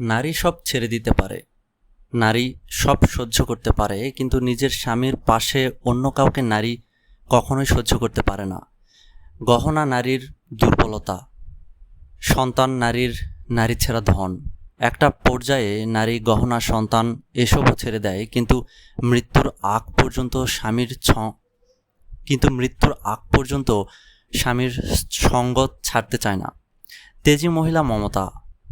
নারী সব ছেড়ে দিতে পারে। নারী সব সহ্য করতে পারে, কিন্তু নিজের স্বামীর পাশে অন্য কাউকে নারী কখনোই সহ্য করতে পারে না। গহনা নারীর দুর্বলতা, সন্তান নারীর নারী ছেঁড়া ধন। একটা পর্যায়ে নারী গহনা, সন্তান এসবও ছেড়ে দেয়, কিন্তু মৃত্যুর আগ পর্যন্ত স্বামীর ছ, কিন্তু মৃত্যুর আগ পর্যন্ত স্বামীর সঙ্গত ছাড়তে চায় না। তেজি মহিলা মমতা,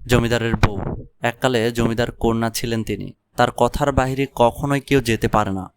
জমিদারের বউ। এককালে জমিদার কন্যা ছিলেন তিনি। তার কথার বাহিরে কখনোই কেউ যেতে পারে না।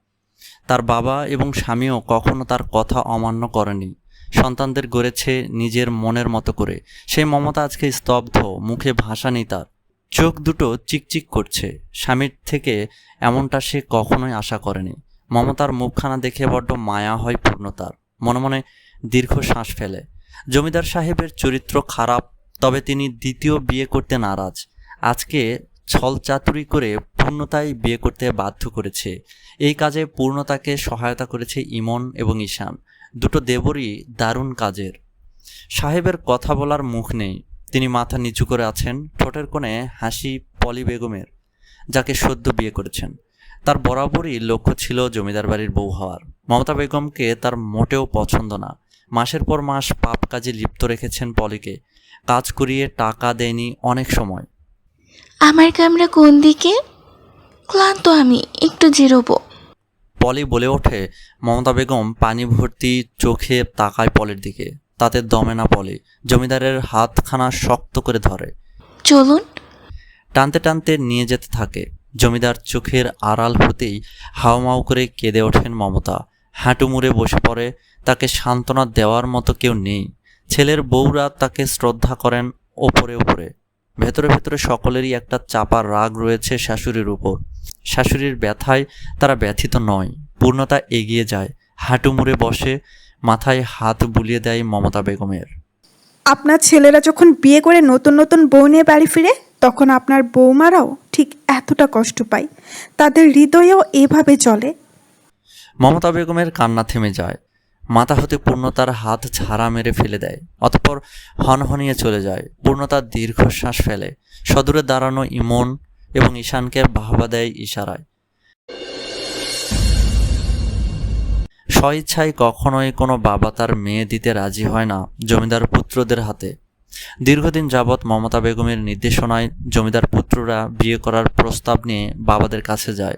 তার বাবা এবং স্বামীও কখনো তার কথা অমান্য করেনি। সন্তানদের গড়েছে নিজের মনের মতো করে। সেই মমতা আজকে স্তব্ধ, মুখে ভাষা নেই তার। চোখ দুটো চিকচিক করছে। স্বামীর থেকে এমনটা সে কখনোই আশা করেনি। মমতার মুখখানা দেখে বড্ড মায়া হয় পূর্ণতার মনে মনে দীর্ঘ শ্বাস ফেলে। জমিদার সাহেবের চরিত্র খারাপ, তবে তিনি দ্বিতীয় বিয়ে করতে নারাজ। আজকে ছল চাতুরি করে পূর্ণতাই বিয়ে করতে বাধ্য করেছে। এই কাজে পূর্ণতাকে সহায়তা করেছে ইমন এবং ঈশান। দুটো দেবরই দারুণ কাজের। সাহেবের কথা বলার মুখ নেই। তিনি মাথা নিচু করে আছেন, ঠোঁটের কোণে হাসি পলি বেগমের, যাকে সদ্য বিয়ে করেছেন। তার বরাবরই লক্ষ্য ছিল জমিদার বাড়ির বউ হওয়ার। মমতা বেগমকে তার মোটেও পছন্দ না। মাসের পর মাস পাপ কাজে লিপ্ত রেখেছেন পলিকে। কাজ করিয়ে টাকা দেয়নি অনেক সময়। আমার কামরা কোন দিকে? ক্লান্ত আমি একটু জিরোবো। পলি বলে ওঠে মমতা বেগম পানি ভর্তি চোখে তাকায় পলের দিকে। তাতে দমে না পলি জমিদারের হাতখানা শক্ত করে ধরে। চলুন। টানতে টানতে নিয়ে যেতে থাকে। জমিদার চোখের আড়াল হতেই হাওমাও করে কেঁদে ওঠেন মমতা। হাঁটু মুড়ে বসে পড়ে তাকে সান্ত্বনা দেওয়ার মতো কেউ নেই। ছেলের বউরা তাকে শ্রদ্ধা করেন ওপরে ওপরে। ভেতরে ভেতরে সকলেরই একটা চাপা রাগ রয়েছে শাশুড়ির উপর। শাশুড়ির ব্যথায় তারা ব্যথিত নয় পূর্ণতা এগিয়ে যায়। হাঁটু মুড়ে বসে মাথায় হাত বুলিয়ে দেয় মমতা বেগমের। আপনার ছেলেরা যখন বিয়ে করে নতুন নতুন বউ নিয়ে বাড়ি ফিরে তখন আপনার বৌমারাও ঠিক এতটা কষ্ট পায়। তাদের হৃদয়েও এভাবে চলে মমতা বেগমের কান্না থেমে যায়। মাথা হতে পূর্ণতার হাত ঝাড়া মেরে ফেলে দেয়, অতঃপর হনহনিয়ে চলে যায়। পূর্ণতার দীর্ঘশ্বাস ফেলে। সদূরে দাঁড়ানো ইমন এবং ঈশানকে বাহবা দেয় ইশারায়। স্বইচ্ছায় কখনোই কোনো বাবা তার মেয়ে দিতে রাজি হয় না জমিদার পুত্রদের হাতে। দীর্ঘদিন যাবৎ মমতা বেগমের নির্দেশনায় জমিদার পুত্ররা বিয়ে করার প্রস্তাব নিয়ে বাবাদের কাছে যায়।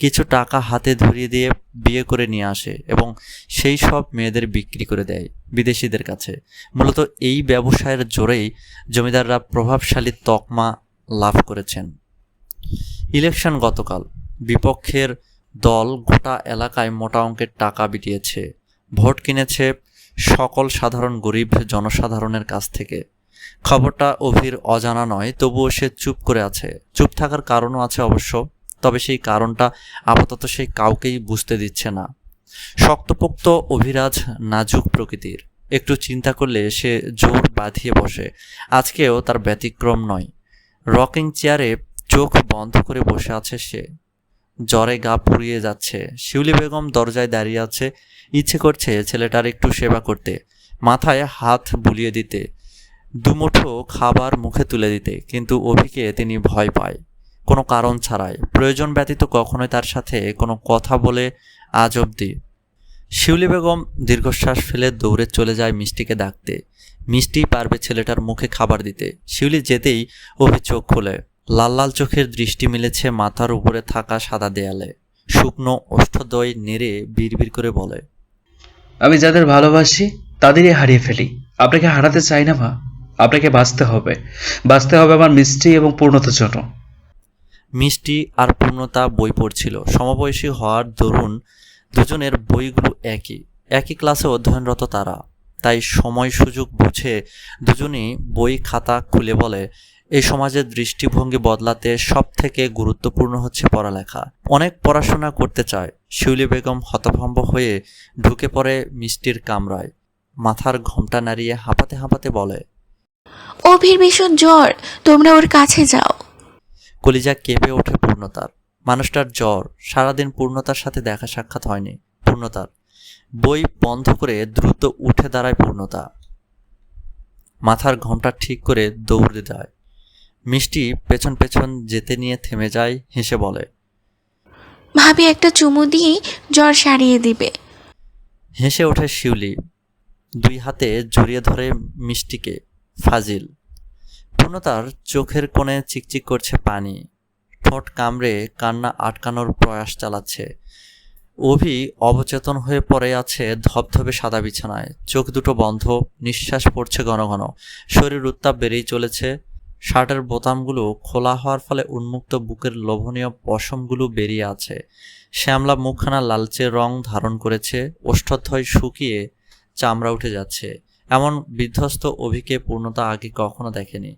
কিছু টাকা হাতে ধরিয়ে দিয়ে বিয়ে করে নিয়ে আসে এবং সেই সব মেয়েদের বিক্রি করে দেয় বিদেশিদের কাছে। মূলত এই ব্যবসায়ের জোরেই জমিদাররা প্রভাবশালী তকমা লাভ করেছেন। ইলেকশন গতকাল, বিপক্ষের দল গোটা এলাকায় মোটা অঙ্কের টাকা বিটিয়েছে, ভোট কিনেছে সকল সাধারণ গরিব জনসাধারণের কাছ থেকে। খবরটা অভির অজানা নয়, তবুও সে চুপ করে আছে। চুপ থাকার কারণও আছে অবশ্য। তবে সেই কারণটা আপাতত সেই কাউকেই বুঝতে দিচ্ছে না। শক্তপোক্ত অভিরাজ নাজুক প্রকৃতির। একটু চিন্তা করলে সে জোর বাঁধিয়ে বসে। আজকেও তার ব্যতিক্রম নয়। রকিং চেয়ারে চোখ বন্ধ করে বসে আছে সে। জ্বরে গা পুড়িয়ে যাচ্ছে। শিউলি বেগম দরজায় দাঁড়িয়ে আছে। ইচ্ছে করছে ছেলেটার একটু সেবা করতে। মাথায় হাত বুলিয়ে দিতে। দুমুঠো খাবার মুখে তুলে দিতে। কিন্তু অভিকে তিনি ভয় পায়। কোনো কারণ ছাড়াই। প্রয়োজন ব্যতীত কখনোই তার সাথে কোনো কথা বলে আজ অবধি। শিউলি বেগম দীর্ঘশ্বাস ফেলে দৌড়ে চলে যায় মিষ্টিকে ডাকতে। মিষ্টি পারবে ছেলেটার মুখে খাবার দিতে। শিউলি যেতেই অভি চোখ খোলে। লাল লাল চোখের দৃষ্টি মিলেছে মাথার উপরে থাকা সাদা দেয়ালে। শুকনো ওষ্ঠদয় নেড়ে বিড়বিড় করে বলে, আমি যাদের ভালোবাসি, তাদেরই হারিয়ে ফেলি। আপনাকে হারাতে চাই না মা। আপনাকে বাঁচতে হবে। বাঁচতে হবে আমার মিষ্টি এবং পূর্ণতার জন্য। মিষ্টি আর পূর্ণতা বই পড়ছিল। সমবয়সী হওয়ার দরুন দুজনের বইগুলো একই। একই ক্লাসে অধ্যয়নরত তারা। তাই সময় সুযোগ বুঝে দুজনই বই খাতা খুলে বলে, এই সমাজের দৃষ্টিভঙ্গি বদলাতে সব থেকে গুরুত্বপূর্ণ হচ্ছে পড়ালেখা। অনেক পড়াশোনা করতে চায়। শিউলি বেগম হতভম্ব হয়ে ঢুকে পড়ে মিষ্টির কামরায়। মাথার ঘোমটা নাড়িয়ে হাঁপাতে হাঁপাতে বলে, অভির ভীষণ জ্বর, তোমরা ওর কাছে যাও। কলিজা কেঁপে ওঠে পূর্ণতার। মানুষটার জ্বর সারাদিন পূর্ণতার সাথে দেখা সাক্ষাৎ হয়নি। পূর্ণতার। বই বন্ধ করে দ্রুত উঠে দাঁড়ায় পূর্ণতা। মাথার ঘোমটা ঠিক করে দৌড়ে যায় মিষ্টি পেছন পেছন যেতে নিয়ে থেমে যায় হেসে বলে ভাবি একটা চুমু দিয়ে জ্বর সারিয়ে দিবে। হেসে ওঠে শিউলি। দুই হাতে জড়িয়ে ধরে মিষ্টিকে ফাজিল। পূর্ণতার চোখের কোণে চিকচিক করছে পানি। ঠোঁট কামড়ে কান্না আটকানোর প্রয়াস চালাচ্ছে। অভি অবচেতন হয়ে পড়ে আছে ধবধবে সাদা বিছানায়। চোখ দুটো বন্ধ, নিঃশ্বাস পড়ছে ঘন ঘন। শরীর উত্তাপ বেড়েই চলেছে। শার্টের বোতামগুলো খোলা হওয়ার ফলে উন্মুক্ত বুকের লোভনীয় পশমগুলো বেরিয়ে আছে। শ্যামলা মুখখানা লালচে রং ধারণ করেছে। ওষ্ঠধ্বয় শুকিয়ে চামড়া উঠে যাচ্ছে। এমন বিধ্বস্ত অভিকে পূর্ণতা আগে কখনো দেখেনি।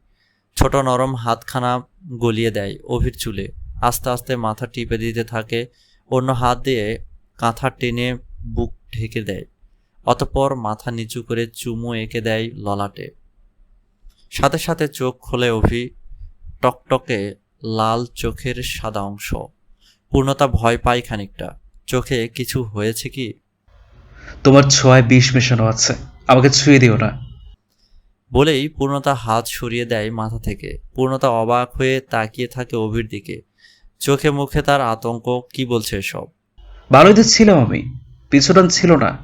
ছোট নরম হাতখানা গলিয়ে দেয় অভির চুলে। আস্তে আস্তে মাথা টিপে দিতে থাকে, অন্য হাত দিয়ে কাঁথা টেনে বুক ঢেকে দেয়। অতপর মাথা নিচু করে চুমু এঁকে দেয় ললাটে। সাথে সাথে চোখ খোলে অভি, টকটকে লাল চোখের সাদা অংশ। পূর্ণতা ভয় পায় খানিকটা। চোখে কিছু হয়েছে কি? তোমার ছোঁয়ায় বিষ মেশানো আছে। আমাকে ছুঁয়ে দিও না। বলেই পূর্ণতা হাত সরিয়ে দেয় মাথা থেকে। পূর্ণতা অবাক হয়ে তাকিয়ে থাকে অভির দিকে। চোখে মুখে তার আতঙ্ক কি বলছে এসব? ভালোই তো ছিলাম আমি পিছুটান ছিল না।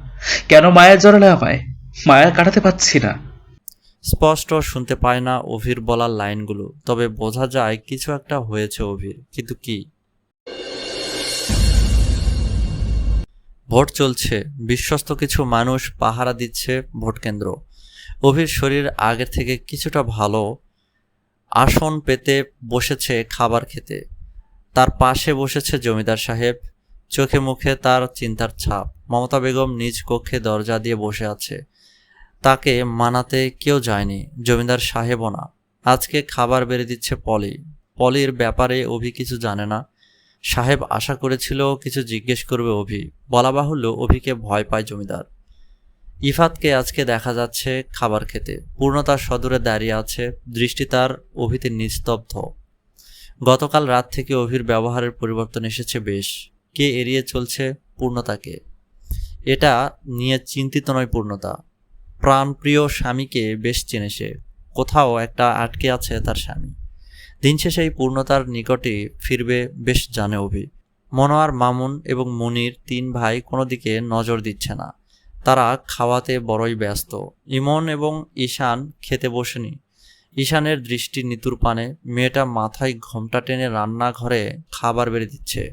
কেন মায়ের জড়ালে আমায় মায়া কাটাতে পারছি না। স্পষ্ট শুনতে পায় না অভির বলার লাইনগুলো তবে বোঝা যায় কিছু একটা হয়েছে অভির কিন্তু কি? ভোট চলছে বিশ্বস্ত কিছু মানুষ পাহারা দিচ্ছে ভোট কেন্দ্র অভির শরীর আগের থেকে কিছুটা ভালো। আসন পেতে বসেছে খাবার খেতে। তার পাশে বসেছে জমিদার সাহেব। চোখে মুখে তার চিন্তার ছাপ। মমতা বেগম নিজ কক্ষে দরজা দিয়ে বসে আছে। তাকে মানাতে কেউ যায়নি। জমিদার সাহেবও না। আজকে খাবার বেড়ে দিচ্ছে পলি। পলির ব্যাপারে অভি কিছু জানে না। সাহেব আশা করেছিল কিছু জিজ্ঞেস করবে অভি। বলা বাহুল্য অভিকে ভয় পায় জমিদার। ইফাতকে আজকে দেখা যাচ্ছে খাবার খেতে। পূর্ণতার সদূরে দাঁড়িয়ে আছে, দৃষ্টি তার অভিতে নিস্তব্ধ। গতকাল রাত থেকে অভির ব্যবহারের পরিবর্তন এসেছে বেশ। কে এড়িয়ে চলছে পূর্ণতাকে? এটা নিয়ে চিন্তিত নয় পূর্ণতা। প্রাণপ্রিয় স্বামীকে বেশ চেনে সে। কোথাও একটা আটকে আছে তার স্বামী। দিন শেষে এই পূর্ণতার নিকটে ফিরবে বেশ জানে অভি। মনোয়ার মামুন এবং মুনির তিন ভাই কোনো দিকে নজর দিচ্ছে না। তারা খাওয়াতে বড়ই ব্যস্ত। ইমন এবং ঈশান খেতে বসেনি। ঈশানের দৃষ্টি নিতুর পানে, মেয়েটা মাথায় ঘোমটা টেনে রান্নাঘরে খাবার বেড়ে দিচ্ছে।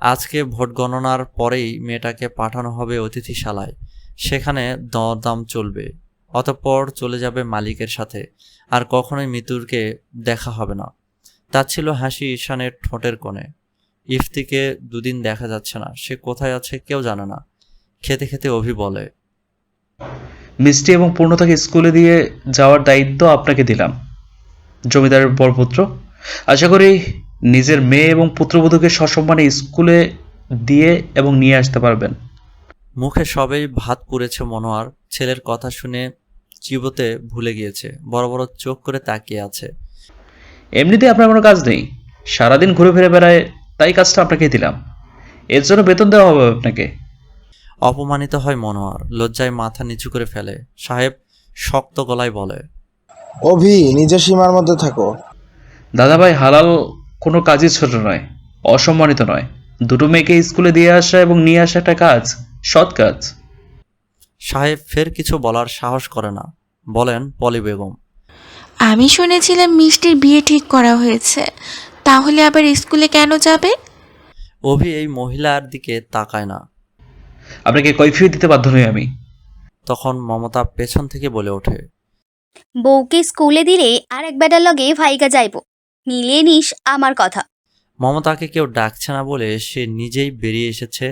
আজকে ভোট গণনার পরেই মেয়েটাকে পাঠানো হবে অতিথিশালায়। সেখানে দরদাম চলবে। অতঃপর চলে যাবে মালিকের সাথে। আর কখনোই মিতুরকে দেখা হবে না। তার ছিল হাসি ঈশানের ঠোঁটের কোণে। ইফতিকে দুদিন দেখা যাচ্ছে না। সে কোথায় আছে কেউ জানে না। খেতে খেতে অভি বলে মিষ্টি এবং পূর্ণতাকে স্কুলে দিয়ে যাওয়ার দায়িত্ব আপনাকে দিলাম জমিদারের বরপুত্র। আশা করি নিজের মেয়ে এবং পুত্রবধূকে সসম্মানে স্কুলে দিয়ে এবং নিয়ে আসতে পারবেন। মুখে সবেই ভাত পুড়েছে মনোয়ার ছেলের কথা শুনে চিবোতে ভুলে গিয়েছে বড় বড় চোখ করে তাকিয়ে আছে। এমনিতে আপনার কোনো কাজ নেই সারাদিন ঘুরে ফিরে বেড়ায় তাই কাজটা আপনাকে দিলাম। এর জন্য বেতন দেওয়া হবে আপনাকে। অপমানিত হয় মনোয়ার লজ্জায় মাথা নিচু করে ফেলে। সাহেব শক্ত গলায় বলে অভি নিজের সীমার মধ্যে থাকো। দাদাভাই হালাল কোনো কাজই ছোট নয় অসম্মানিত নয়। দুটো মেয়েকে স্কুলে দিয়ে আসা এবং নিয়ে আসা একটা কাজ সৎ কাজ। সাহেব ফের কিছু বলার সাহস করে না। বলেন পলি বেগম আমি শুনেছিলাম মিষ্টির বিয়ে ঠিক করা হয়েছে। তাহলে আবার স্কুলে কেন যাবে? অভি এই মহিলার দিকে তাকায় না। আপনাকে কৈফিয়ত দিতে বাধ্য নই আমি। তখন মমতা পেছন থেকে বলে ওঠে বউকে স্কুলে দিলে আর এক বেটার লগে ভাইগা যাইব। মিলিয়ে নিস আমার কথা। মমতাকে কেউ ডাকছে না বলে সে নিজেই বেরিয়ে এসেছে।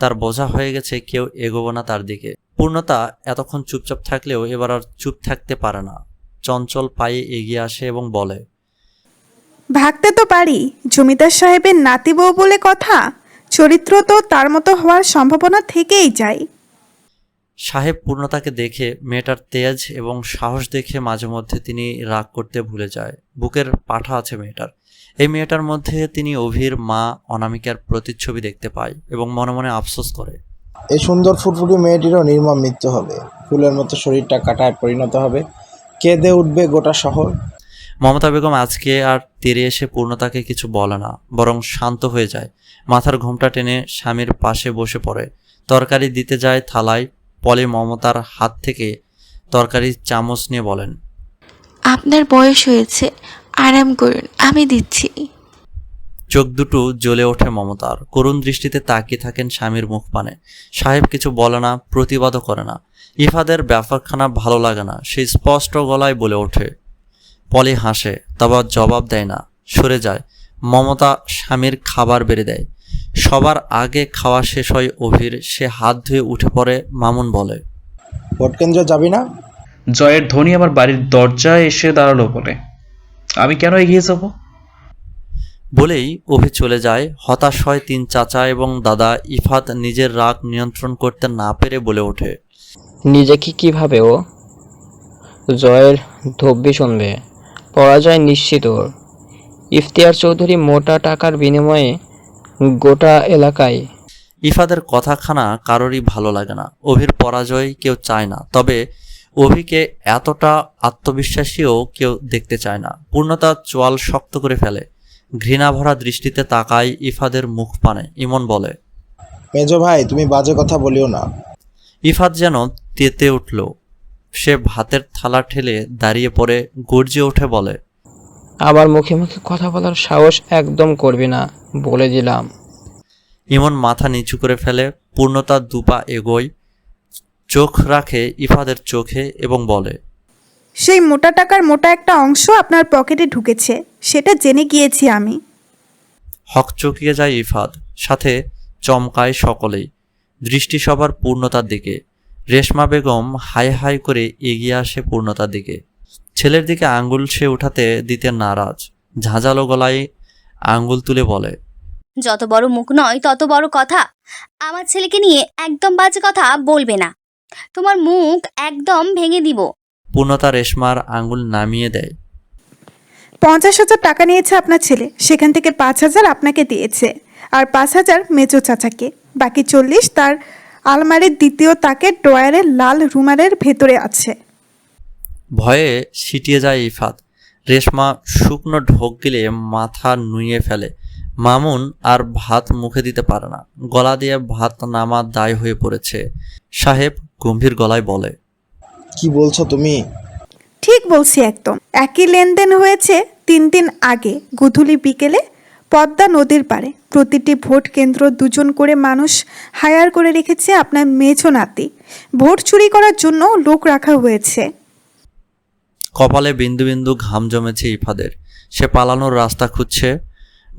তার বোঝা হয়ে গেছে কেউ এগোবো না তার দিকে। পূর্ণতা এতক্ষণ চুপচাপ থাকলেও এবার আর চুপ থাকতে পারে না। চঞ্চল পায়ে এগিয়ে আসে এবং বলে ভাগতে তো পারি জমিদার সাহেবের নাতি বউ বলে কথা? চরিত্র তো তার মতো হওয়ার সম্ভাবনা থেকেই যায়। সাহেব পূর্ণতাকে দেখে মেয়েটার তেজ এবং সাহস দেখে মাঝে মধ্যে তিনি রাগ করতে ভুলে যায়। বুকের পাঠা আছে মেয়েটার। এই মেয়েটার মধ্যে তিনি অভির মা অনামিকার প্রতিচ্ছবি দেখতে পায় এবং মনে মনে আফসোস করে। এই সুন্দর ফুটফুটি মেয়েটিরও নির্মম মৃত্যু হবে। ফুলের মতো শরীরটা কাটায় পরিণত হবে। কেঁদে উঠবে গোটা শহর। মমতা বেগম আজকে আর তেরে এসে পূর্ণতাকে কিছু বলে না বরং শান্ত হয়ে যায়। মাথার ঘোমটা টেনে স্বামীর পাশে বসে পড়ে। তরকারি দিতে যায় থালায় পলে মমতার হাত থেকে তরকারি চামচ নিয়ে বলেন আপনার বয়স হয়েছে আরাম করুন আমি দিচ্ছি। চোখ দুটো জ্বলে ওঠে মমতার। করুণ দৃষ্টিতে তাকিয়ে থাকেন স্বামীর মুখ পানে। সাহেব কিছু বলে না প্রতিবাদও করে না। ইফাদের ব্যাপারখানা ভালো লাগে না সে স্পষ্ট গলায় বলে ওঠে পলি হাসে তবে জবাব দেয় না সরে যায়। মমতা স্বামীর খাবার বেড়ে দেয়। সবার আগে খাওয়া শেষ হয় অভির সে হাত ধুয়ে উঠে পড়ে মামুন বলে। ভোট কেন্দ্রে যাবি না? জয়ের ধ্বনি আমার বাড়ির দরজায় এসে দাঁড়াল বলে। আমি কেন এগিয়ে যাব? বলেই অভি চলে যায়। হতাশ হয় তিন চাচা এবং দাদা ইফাত নিজের রাগ নিয়ন্ত্রণ করতে না পেরে বলে ওঠে। নিজেকে কীভাবে ও? জয়ের ধব্বি শুনবে পরাজয় নিশ্চিত ওর ইফতিয়ার চৌধুরী মোটা টাকার বিনিময়ে গোটা এলাকায় ইফাদের কথাখানা কারোরই ভালো লাগে না। অভির পরাজয় কেউ চায় না। তবে অভিকে এতটা আত্মবিশ্বাসীও কেউ দেখতে চায় না। পূর্ণতা চোয়াল শক্ত করে ফেলে। ঘৃণা ভরা দৃষ্টিতে তাকায় ইফাদের মুখ পানে। ইমন বলে মেজো ভাই তুমি বাজে কথা বলিও না। ইফাত যেন তেতে উঠল। সে ভাতের থালা ঠেলে দাঁড়িয়ে পড়ে গর্জে ওঠে বলে আবার মুখে মুখে কথা বলার সাহস একদম করবি না বলে দিলাম। ইমন মাথা নিচু করে ফেলে পূর্ণতা দুপা এগোয় চোখ রাখে ইফাদের চোখে এবং বলে সেই মোটা টাকার মোটা একটা অংশ আপনার পকেটে ঢুকেছে সেটা জেনে গিয়েছি আমি। হক চকিয়ে যায় ইফাদ সাথে চমকায় সকলেই দৃষ্টি সবার পূর্ণতার দিকে। রেশমা বেগম হাই হাই করে এগিয়ে আসে পূর্ণতার দিকে। ছেলের দিকে আঙ্গুল সে উঠাতে দিতে নারাজ। ঝাঁঝালো গলায় আঙ্গুল তুলে বলে যত বড় মুখ নয় তত বড় কথা। আমার ছেলেকে নিয়ে একদম বাজে কথা বলবে না। তোমার মুখ একদম ভেঙে দিব। পূর্ণতা রেশমার আঙ্গুল নামিয়ে দেয়। পঞ্চাশ হাজার টাকা নিয়েছে আপনার ছেলে। সেখান থেকে পাঁচ হাজার আপনাকে দিয়েছে। আর পাঁচ হাজার মেজো চাচাকে। বাকি চল্লিশ তার আলমারির দ্বিতীয় তাকে ড্রয়ারের লাল রুমালের ভেতরে আছে। ভয়ে সিটিয়ে যায় ইফাত। রেশমা শুকনো ঢোক গিলে মাথা নুইয়ে ফেলে। মামুন আর ভাত মুখে দিতে পারে না। গলা দিয়ে ভাত নামা দায় হয়ে পড়েছে। সাহেব গম্ভীর গলায় বলে কি বলছো তুমি? ঠিক বলছি একদম। একই লেনদেন হয়েছে তিন দিন আগে। গুধুলি বিকেলে পদ্মা নদীর পাড়ে। প্রতিটি ভোট কেন্দ্র দুজন করে মানুষ হায়ার করে রেখেছে আপনার মেঝো নাতি। ভোট চুরি করার জন্য লোক রাখা হয়েছে। কপালে বিন্দু বিন্দু ঘাম জমেছে ইফাদের। সে পালানোর রাস্তা খুঁজছে।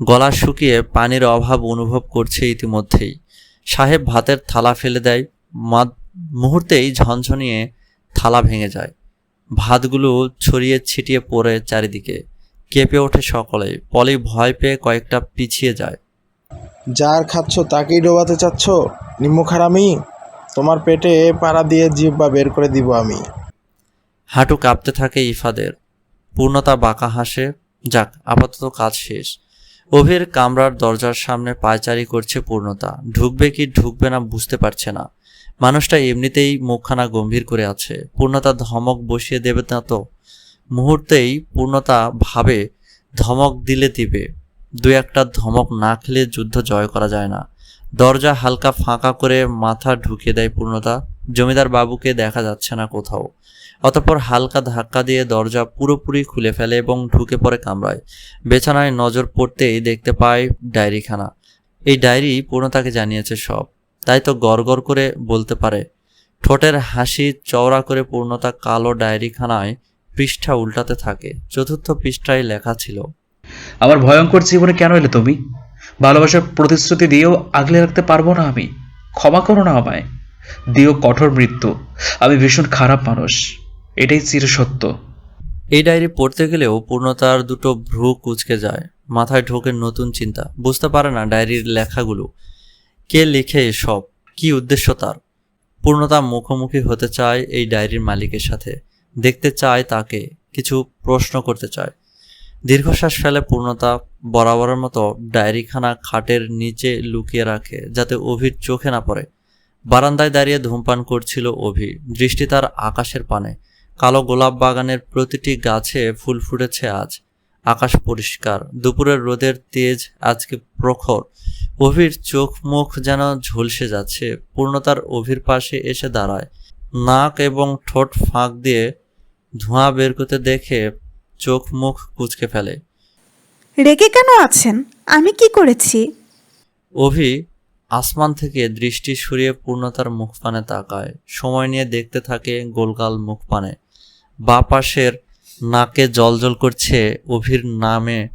গলা শুকিয়ে পানির অভাব অনুভব করছে ইতিমধ্যেই। সাহেব ভাতের থালা ফেলে দেয়। মাদ মুহূর্তেই ঝনঝনিয়ে থালা ভেঙে যায়। ভাতগুলো ছড়িয়ে ছিটিয়ে পড়ে চারিদিকে। কেঁপে ওঠে সকলে পলি ভয় পেয়ে কয়েকটা পিছিয়ে যায়। যার খাচ্ছ তাকেই ডোবাতে চাচ্ছ? নিম্মখারামি তোমার পেটে পাড়া দিয়ে জিব্বা বের করে দিব আমি। হাঁটু কাঁপতে থাকে ইফাদের। পূর্ণতা বাঁকা হাসে। যাক আপাতত কাজ শেষ। অভির কামরার দরজার সামনে পায়চারি করছে পূর্ণতা। ঢুকবে কি ঢুকবে না বুঝতে পারছে না। মানুষটা এমনিতেই মুখখানা গম্ভীর করে আছে। পূর্ণতা ধমক বসিয়ে দেবে না তো মুহূর্তেই পূর্ণতা ভাবে ধমক দিলে দিবে। দু একটা ধমক না খেলে যুদ্ধ জয় করা যায় না। দরজা হালকা ফাঁকা করে মাথা ঢুকিয়ে দেয় পূর্ণতা। জমিদার বাবুকে দেখা যাচ্ছে না কোথাও। অতঃপর হালকা ধাক্কা দিয়ে দরজা পুরোপুরি খুলে ফেলে এবং ঢুকে পড়ে কামরায়। বেছানায় নজর পড়তেই দেখতে পায় ডায়েরিখানা। এই ডায়েরি পূর্ণতাকে জানিয়েছে সব। তাই তো গড়গড় করে বলতে পারে। ঠোঁটের হাসি চওড়া করে পূর্ণতা কালো ডায়েরিখানায় পৃষ্ঠা উল্টাতে থাকে। চতুর্থ পৃষ্ঠায় লেখা ছিল আমার ভয়ঙ্কর জীবনে কেন এলে তুমি? ভালোবাসার প্রতিশ্রুতি দিয়েও আগলে রাখতে পারব না আমি। ক্ষমা করো না আমায়। দিও কঠোর মৃত্যু। আমি ভীষণ খারাপ মানুষ। এটাই চিরসত্য। এই ডায়েরি পড়তে গেলেও পূর্ণতার দুটো ভ্রু কুচকে যায়। মাথায় ঢোকে নতুন চিন্তা। বুঝতে পারে না ডায়েরির লেখাগুলো। কে লিখে এসব? কি উদ্দেশ্য তার? পূর্ণতা মুখোমুখি হতে চায় এই ডায়েরির মালিকের সাথে। দেখতে চায় তাকে, কিছু প্রশ্ন করতে চায়। দীর্ঘশ্বাস ফেলে পূর্ণতা বরাবরের মতো ডায়েরিখানা খাটের নিচে লুকিয়ে রাখে যাতে অভির চোখে না পড়ে। বারান্দায় দাঁড়িয়ে ধূমপান করছিল অভি। দৃষ্টি তার আকাশের পানে। কালো গোলাপ বাগানের প্রতিটি গাছে ফুল ফুটেছে আজ। আকাশ পরিষ্কার। দুপুরের রোদের তেজ আজকে প্রখর। অভির চোখ মুখ যেন ঝলসে যাচ্ছে। পূর্ণতার অভির পাশে এসে দাঁড়ায়। নাক এবং ঠোঁট ফাঁক দিয়ে ধোঁয়া বের করতে দেখে চোখ মুখ কুচকে ফেলে। রেগে কেন আছেন? আমি কি করেছি? অভি আসমান থেকে দৃষ্টি সরিয়ে পূর্ণতার মুখপানে তাকায়। সময় নিয়ে দেখতে থাকে গোলগাল মুখপানে বা পাশের নাকে জলজল করছে অভির নামে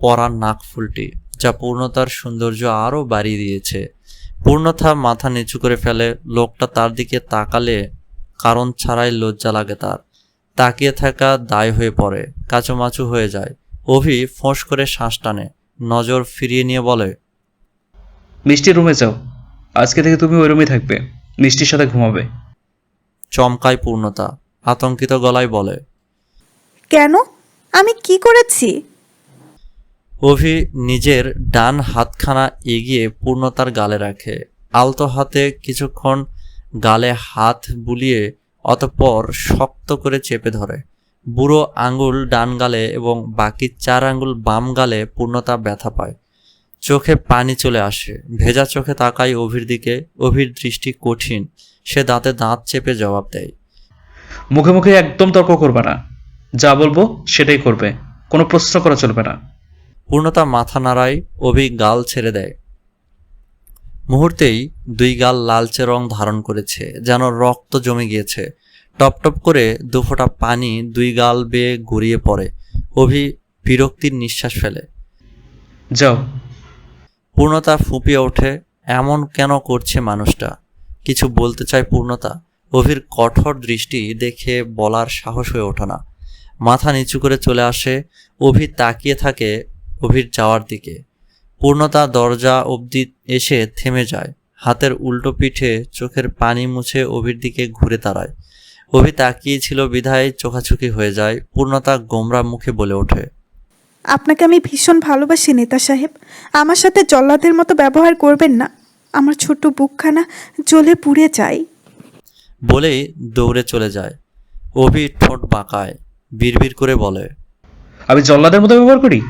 পরা নাক ফুলটি যা পূর্ণতার সৌন্দর্য আরও বাড়িয়ে দিয়েছে। পূর্ণতা মাথা নিচু করে ফেলে লোকটা তার দিকে তাকালে কারণ ছাড়াই লজ্জা লাগে তার। তাকিয়ে থাকা দায় হয়ে পড়ে কাচুমাচু হয়ে যায়। অভি ফোঁস করে শ্বাস টানে নজর ফিরিয়ে নিয়ে বলে মিষ্টির রুমে যাও। আজকে থেকে তুমি ওই রুমে থাকবে। মিষ্টির সাথে ঘুমাবে। চমকায় পূর্ণতা আতঙ্কিত গলায় বলে কেন? আমি কি করেছি? অভি নিজের ডান হাতখানা এগিয়ে পূর্ণতার গালে রাখে। আলতো হাতে কিছুক্ষণ গালে হাত বুলিয়ে অতঃপর শক্ত করে চেপে ধরে। বুড়ো আঙ্গুল ডান গালে এবং বাকি চার আঙ্গুল বাম গালে পূর্ণতা ব্যথা পায়। চোখে পানি চলে আসে। ভেজা চোখে তাকায় অভির দিকে। অভির দৃষ্টি কঠিন। সে দাঁতে দাঁত চেপে জবাব দেয়। মুখে মুখে একদম তর্ক করবে না। যা বলব সেটাই করবে। কোনো প্রশ্ন করা চলবে না। পূর্ণতা মাথা নাড়ায়। অভি গাল ছেড়ে দেয়। মুহূর্তেই দুই গাল লালচে রং ধারণ করেছে যেন রক্ত জমে গিয়েছে। টপ টপ করে দুফোঁটা পানি দুই গাল বেয়ে গড়িয়ে পড়ে। অভি বিরক্তির নিঃশ্বাস ফেলে। যাও। পূর্ণতা ফুপিয়ে ওঠে এমন কেন করছে মানুষটা? কিছু বলতে চায় পূর্ণতা? অভির কঠোর দৃষ্টি দেখে বলার সাহস হয়ে ওঠে না। মাথা নিচু করে চলে আসে অভি তাকিয়ে থাকে অভির যাওয়ার দিকে। পূর্ণতা দরজা অবধি এসে থেমে যায়। হাতের উল্টো পিঠে চোখের পানি মুছে অভির দিকে ঘুরে দাঁড়ায়। অভি তাকিয়েছিল বিধায় চোখাচোখি হয়ে যায় পূর্ণতা গোমরা মুখে বলে ওঠে। আপনাকে আমি ভীষণ ভালোবাসি নেতা সাহেব। আমার সাথে জল্লাদের মতো ব্যবহার করবেন না। আমার ছোট্ট বুকখানা জ্বলে পুড়ে যায়। বলেই দৌড়ে চলে যায়। অভি ঠোঁট বাঁকায় বিড়বিড় করে বলে আমি জল্লাদের মতো ব্যবহার করি?